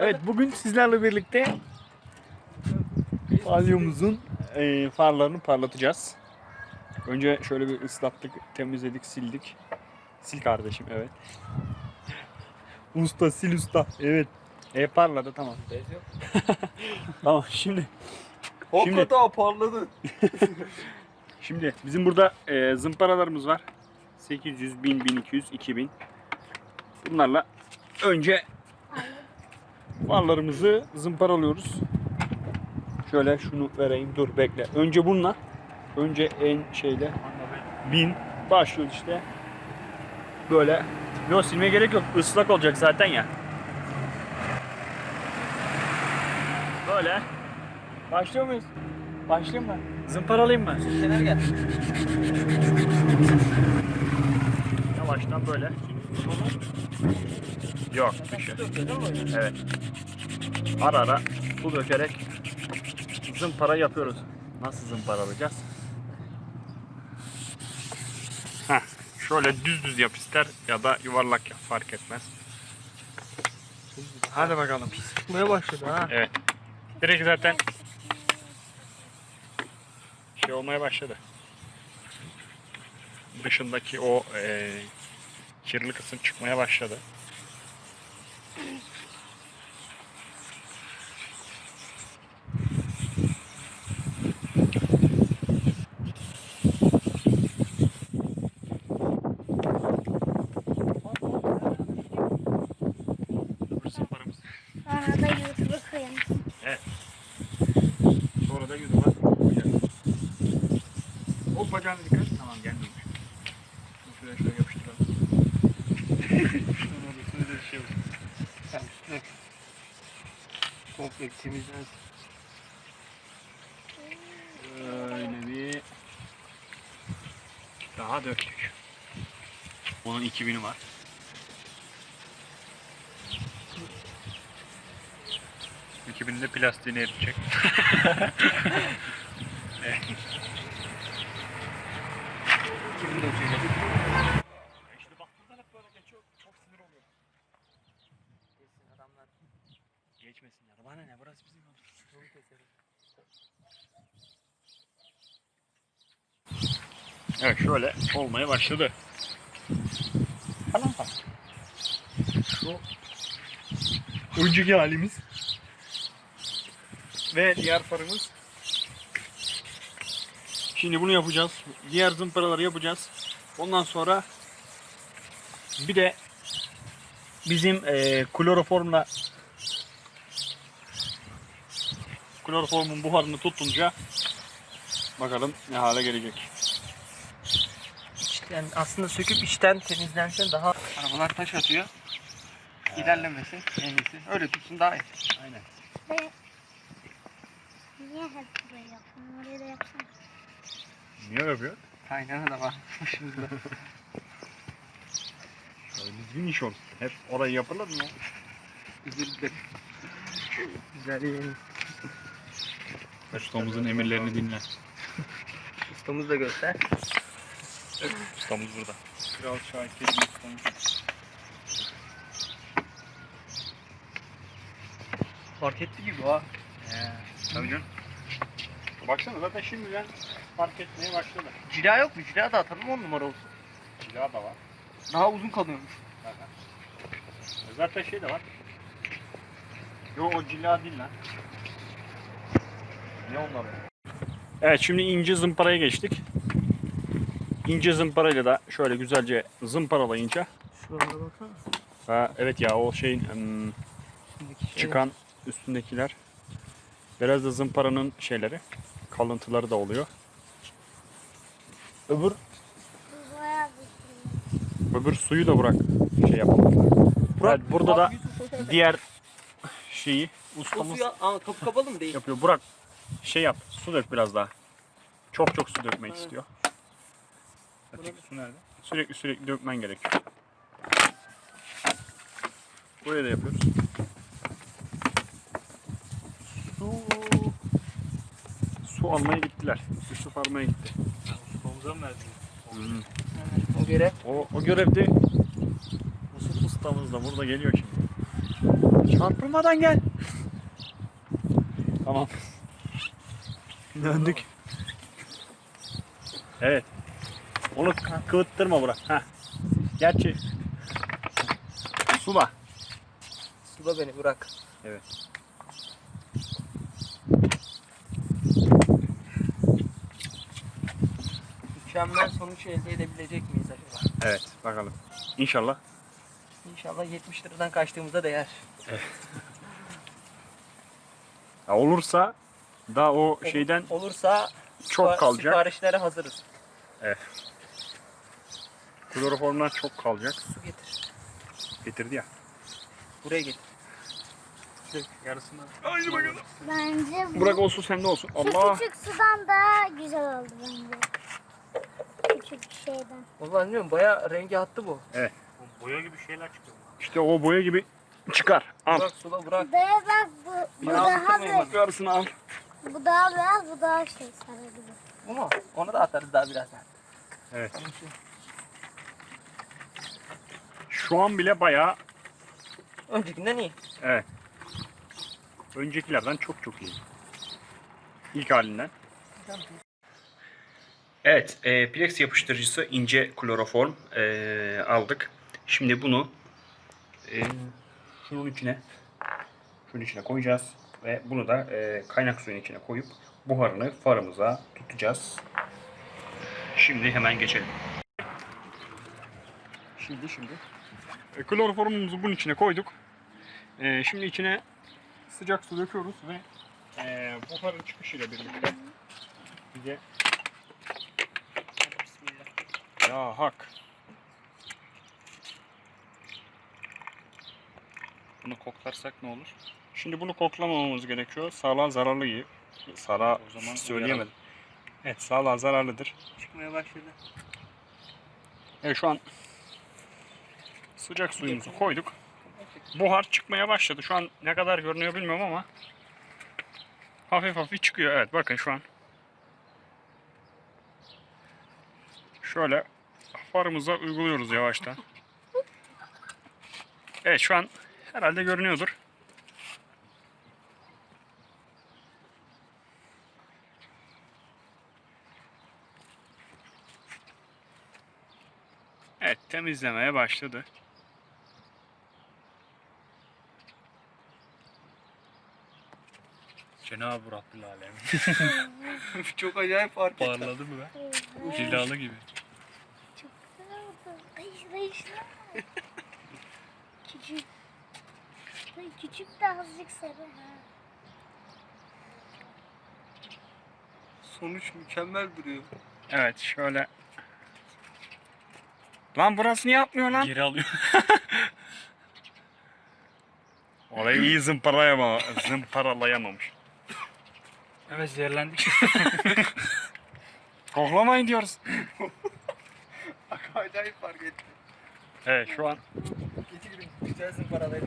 Evet bugün sizlerle birlikte palyomuzun e, farlarını parlatacağız. Önce şöyle bir ıslattık, temizledik, sildik. Sil kardeşim evet. Usta sil usta. Evet. E parladı tamam. Bez yok. Tamam şimdi Şimdi- Hakikaten parladı. şimdi bizim burada e, zımparalarımız var. 800, 1000, 1200, 2000. Bunlarla önce farlarımızı zımparalıyoruz. Şöyle şunu vereyim. Dur bekle. Önce bununla. Önce en şeyle 1000 başlıyoruz işte. Böyle. Yok silmeye gerek yok. Islak olacak zaten ya. Böyle. Başlıyor muyuz? Başlayayım mı? Zımparalayayım mı? Şener gel. Yavaştan böyle. Yok dışı. Evet. Ara ara su dökerek zımpara yapıyoruz. Nasıl zımparalayacağız? Heh, şöyle düz düz yap ister ya da yuvarlak yap fark etmez. Hadi bakalım. Çıkmaya başladı ha. Evet. Direkt zaten şey olmaya başladı. Dışındaki o eee kirli kısım çıkmaya başladı. Öbür zımparamız. Sonra da YouTube'a koyalım. Sonra da yüzü var. Hop bacağını dikkat. Tamam gelmiyor. Bunu şuraya şöyle yapıştıralım. Sonra orasını da şey olsun. Sen üstüne temizlen. Böyle bir daha döktük. Onun 2000'i var. İki de plastiğini eritecek. Kimin de uçacak? işte bak buradan hep böyle geçiyor. Çok sinir oluyor. Kesin adamlar. Geçmesin ya. Bana ne burası bizim yolumuz. Yolu keserim. Evet şöyle olmaya başladı. Falan falan. Şu önceki halimiz ve diğer farımız. Şimdi bunu yapacağız. Diğer zımparaları yapacağız. Ondan sonra bir de bizim eee kloroformla kloroformun buharını tutunca bakalım ne hale gelecek. İçten, aslında söküp içten temizlense daha... Arabalar taş atıyor. İlerlemesin en iyisi. Öyle tutsun daha iyi. Aynen. Niye hep buraya yaptın? Oraya da yapsana. Niye yapıyor? Kaynana da var başımızda. Öyle düzgün iş olsun. Hep orayı yapılır mı ya? Dilerim. Güzel iyi. Ustamızın emirlerini dinle. Ustamızı da göster. Ustamız burada. Kral Şakir ustamız. Fark etti gibi ha. Tabii canım. Baksana zaten şimdiden fark etmeye başladı. Cila yok mu? Cila da atalım on numara olsun. Cila da var. Daha uzun kalıyormuş. Zaten. Zaten şey de var. Yo o cila değil lan. Ne onlar? Evet şimdi ince zımparaya geçtik. İnce zımparayla da şöyle güzelce zımparalayınca Şuralara baksana. ha, evet ya o şeyin hmm, Şimdiki şey. çıkan üstündekiler biraz da zımparanın şeyleri kalıntıları da oluyor. Öbür öbür suyu da bırak şey yapalım. Burak, Evet, burada da Diğer şeyi O ustamız suya aa, kapı kapalı mı değil? yapıyor. Burak şey yap. Su dök biraz daha. Çok çok su dökmek Evet. istiyor. Öteki su nerede? Sürekli sürekli dökmen gerekiyor. Buraya da yapıyoruz. Su su almaya gittiler. Yusuf almaya gitti. Ustamıza mı verdin? Hmm. O göre O, o görevde Yusuf ustamız da burada geliyor şimdi. Çarpılmadan gel. Tamam. Döndük. Evet. Onu kı- kıvıttırma bura. Heh. Gerçi sula. Suda beni bırak. Evet. Mükemmel sonuç elde edebilecek miyiz acaba? Evet bakalım. İnşallah. İnşallah 70 liradan kaçtığımızda değer. Ya olursa da o şeyden Olursa Çok sipa- kalacak. siparişlere hazırız. kloroformdan çok kalacak. Su getir. Getirdi ya. Buraya getir. Yarısını. Haydi bakalım. Bence bu Burak olsun sende olsun. şu Allah. küçük sudan daha güzel oldu bence. Küçük şeyden. Vallahi bilmiyorum baya rengi attı bu. Boya gibi şeyler çıkıyor. İşte o boya gibi çıkar. Al. Bırak sula bırak. Daya bak bu, bu daha büyük. Yarısını al. Bu daha beyaz, bu daha şey sarı gibi. Bu mu? Onu da atarız daha birazdan. Evet. Şu an bile bayağı Öncekinden iyi. evet. Öncekilerden çok çok iyi. İlk halinden. Evet, e, Plex yapıştırıcısı ince kloroform e, aldık. Şimdi bunu e, şunun içine şunun içine koyacağız ve bunu da e, kaynak suyun içine koyup buharını farımıza tutacağız. Şimdi hemen geçelim. Şimdi şimdi. E, kloroformumuzu bunun içine koyduk. E, şimdi içine sıcak su döküyoruz ve e, buharın çıkışıyla birlikte bize ya hak. Bunu koklarsak ne olur? Şimdi bunu koklamamamız gerekiyor. Sağlığa zararlı gibi. Sağlığa O zaman söyleyemedim. Evet sağlığa zararlıdır. Çıkmaya başladı. Evet şu an sıcak suyumuzu koyduk. Buhar çıkmaya başladı. Şu an ne kadar görünüyor bilmiyorum ama hafif hafif çıkıyor. Evet bakın şu an. Şöyle farımıza uyguluyoruz yavaştan. Evet şu an herhalde görünüyordur. Evet temizlemeye başladı. Cenab-ı Rabbül Alem. Çok acayip fark etti. Parladı mı be? Evet. Cilalı gibi. Çok güzel oldu. Ay, dayışlar. küçük. Küçük de azıcık sarı. Ha. Sonuç mükemmel duruyor. Evet şöyle. Lan burası niye yapmıyor lan? Geri alıyor. Orayı iyi zımparalayama, zımparalayamamış. evet zehirlendik. Koklamayın diyoruz. acayip fark etti. Evet şu an Getirin güzelsin paraları.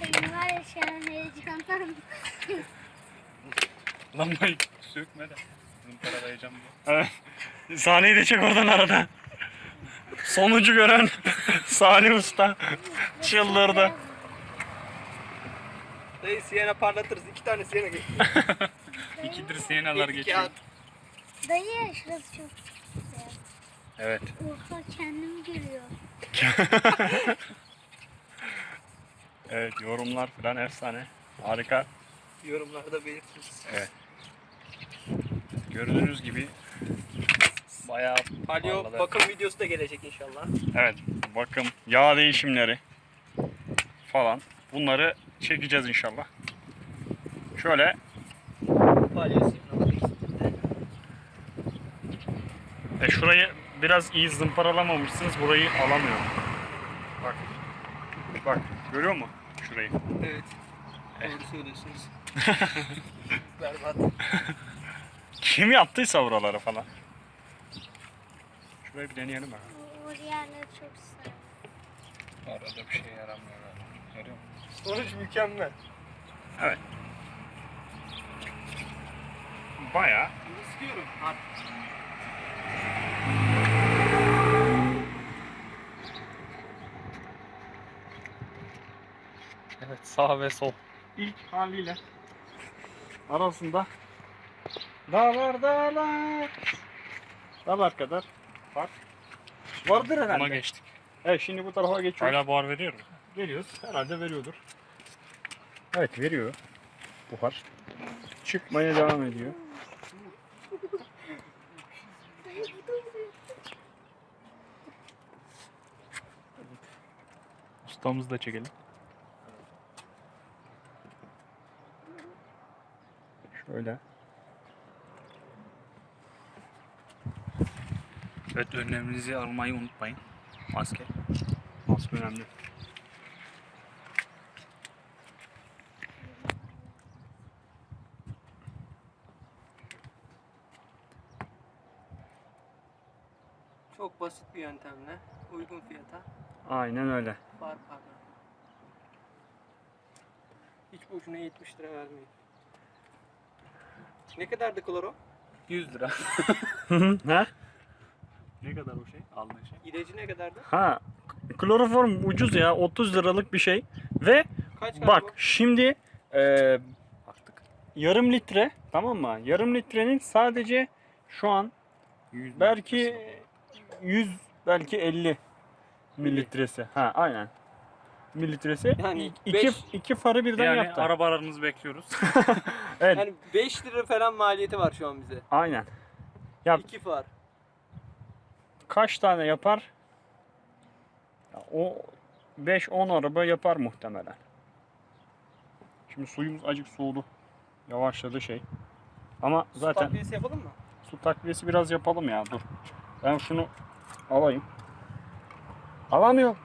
Benim var ya şu an heyecandan. Lambayı sökme de. Zımparalayacağım diye. sahneyi de çek oradan arada. Sonucu gören Salih Usta çıldırdı. Dayı siyana parlatırız. İki tane siyana getir. İkidir siyenalar İki geçiyor. kağıt. Dayı şurası çok güzel. Evet. Oha kendimi görüyor. Evet yorumlar falan efsane. Harika. Yorumlarda belirtiriz. Gördüğünüz gibi bayağı Palyo parladı. bakım videosu da gelecek inşallah. Evet bakım yağ değişimleri falan bunları çekeceğiz inşallah. Şöyle Palyo e, şurayı biraz iyi zımparalamamışsınız burayı alamıyorum. Bak. Bak görüyor musun şurayı? Evet. Doğru söylüyorsunuz. Berbat. Kim yaptıysa buraları falan. Şurayı bir deneyelim bakalım. O yerler çok sarı. Arada bir şey yaramıyor. Görüyor musun? Sonuç mükemmel. Bayağı İstiyorum. Artık. Sağ ve sol. ilk haliyle arasında dağlar dağlar dağlar kadar fark vardır herhalde. geçtik. Evet şimdi bu tarafa geçiyoruz. Hala buhar veriyor mu? Geliyoruz. Herhalde veriyordur. Evet veriyor. Buhar. Çıkmaya devam ediyor. Ustamızı da çekelim. Şöyle. Evet önleminizi almayı unutmayın. Maske. Maske önemli. Çok basit bir yöntemle uygun fiyata Aynen öyle. far parla. Hiç boşuna 70 lira vermeyin. Ne kadardı kloro? 100 lira. ha? ne kadar o şey? Aldığın şey. İlacı ne kadardı? Ha. Kloroform ucuz ya. 30 liralık bir şey. Ve Kaç bak kargo? şimdi e, Baktık. yarım litre tamam mı? Yarım litrenin sadece şu an 100 belki 100 belki 50 mililitresi. Ha aynen. Mililitresi. Yani iki, beş- iki farı birden yani yaptı. arabalarınızı bekliyoruz. evet. Yani 5 lira falan maliyeti var şu an bize. Aynen. Ya 2 far. kaç tane yapar? Ya o 5-10 araba yapar muhtemelen. Şimdi suyumuz acık soğudu. Yavaşladı şey. Ama Su zaten takviyesi yapalım mı? su takviyesi biraz yapalım ya dur. Ben şunu alayım. Alamıyorum.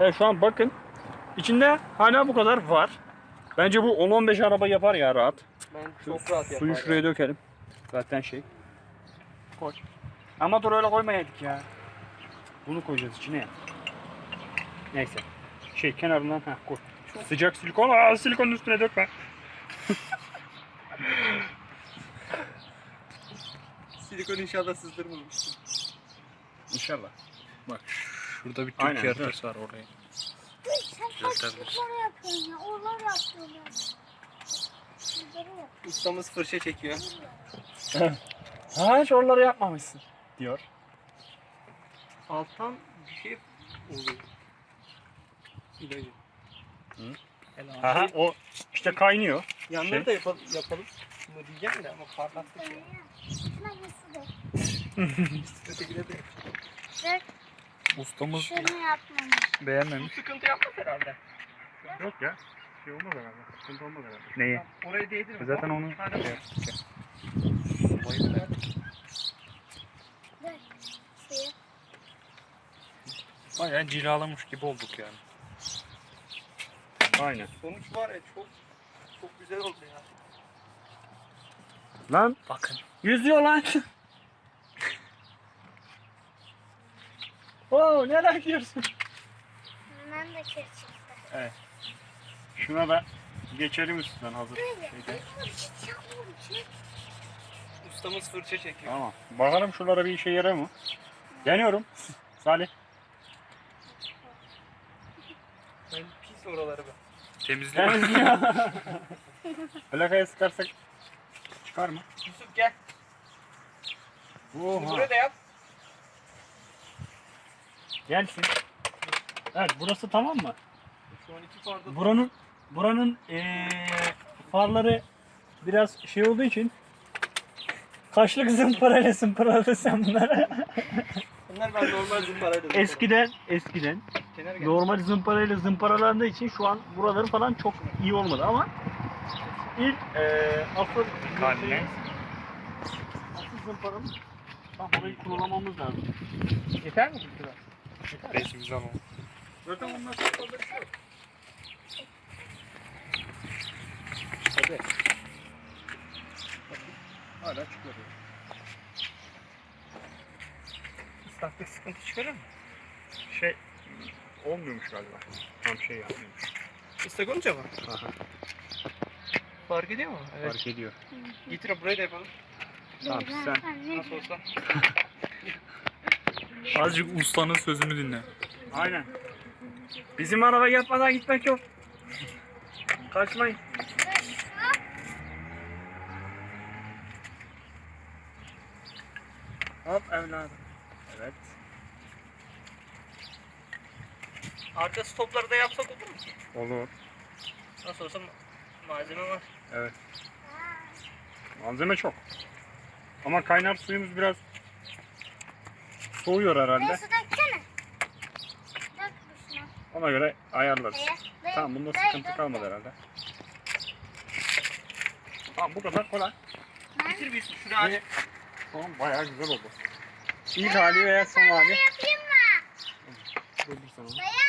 Evet şu an bakın. İçinde hala bu kadar var. Bence bu 10-15 araba yapar ya rahat. Ben Şu çok rahat Suyu yaparım. şuraya dökelim. Zaten şey. Koy. Ama dur öyle koymayaydık ya. Bunu koyacağız içine ya. Neyse. Şey kenarından ha koy. Sıcak silikon. Aa silikonun üstüne dökme. Silikon inşallah sızdırmamıştım. İnşallah. Bak şurada bir Aynen, Türkiye dur. haritası var oraya. Spor yapıyorsun ya? Onlar yapıyorlar. Ustamız fırça çekiyor. Ha hiç oraları yapmamışsın. Diyor. Alttan bir şey oluyor. İlacı. Aha o işte kaynıyor. Yanları Şey. da yapalım. yapalım. Şunu diyeceğim de ama parlattık ya. Ötekine de. Ustamız şunu yapmamış. Beğenmemiş. sıkıntı yapmaz herhalde. Yok ya. Şey olmaz herhalde. Sıkıntı olmaz herhalde. Neyi? Oraya değdirme. Zaten onu şey yaptık ya. Bak. Bayağı cilalamış gibi olduk yani. Aynen. Sonuç var ya çok çok güzel oldu ya. Lan Bakın. yüzüyor lan. Oo nereye gidiyorsun? Hemen de kesecekler. Şuna da geçelim üstünden hazır. Böyle. Şeyde. Ki. Ustamız fırça çekiyor. Tamam. Bakalım şuralara bir işe yarar mı? Deniyorum. Salih. Ben pis oraları be. Temizliyor. Temizliyor. Plakaya sıkarsak çıkar mı? Yusuf gel. Bunu Oha. buraya da yap. Gelsin. Evet burası tamam mı? Şu an iki farda. Buranın buranın eee, farları biraz şey olduğu için kaşlık zımparayla zımparaladın sen bunları. Bunlar ben normal zımparayla zımparalarım. eskiden eskiden Kenara gel. normal zımparayla zımparalandığı için şu an buraları falan çok iyi olmadı ama ilk eee asıl Haline. asıl zımparanın tam orayı kurulamamız lazım. Yeter mi bu kadar? Güzel oldu. Zaten onlar çok fazla bir şey yok. Hadi. Hala çıkıyor. Islaklık sıkıntı çıkarır mı? Şey olmuyormuş galiba. Tam şey yapmıyormuş. Islak olunca mı? Aha, Fark ediyor mu? Evet. fark ediyor. Getir burayı da yapalım. Tamam sen Nasıl olsa. Azıcık ustanın sözünü dinle. aynen. Bizim araba yapmadan gitmek yok. Kaçmayın. Hop evladım. Evet. Arka stopları da yapsak olur mu ki? Olur. Nasıl olsa ma- malzeme var. Evet. Malzeme çok. Ama kaynar suyumuz biraz soğuyor herhalde. Döksene. Dök şuna. Ona göre ayarlarız. Dayı, dayı, Tamam bunda dayı, sıkıntı kalmadı herhalde. Tamam bu kadar kolay. Bitir bir şunu aç. Tamam bayağı güzel oldu. İlk hali veya son hali. Yapayım mı? Dur bir saniye.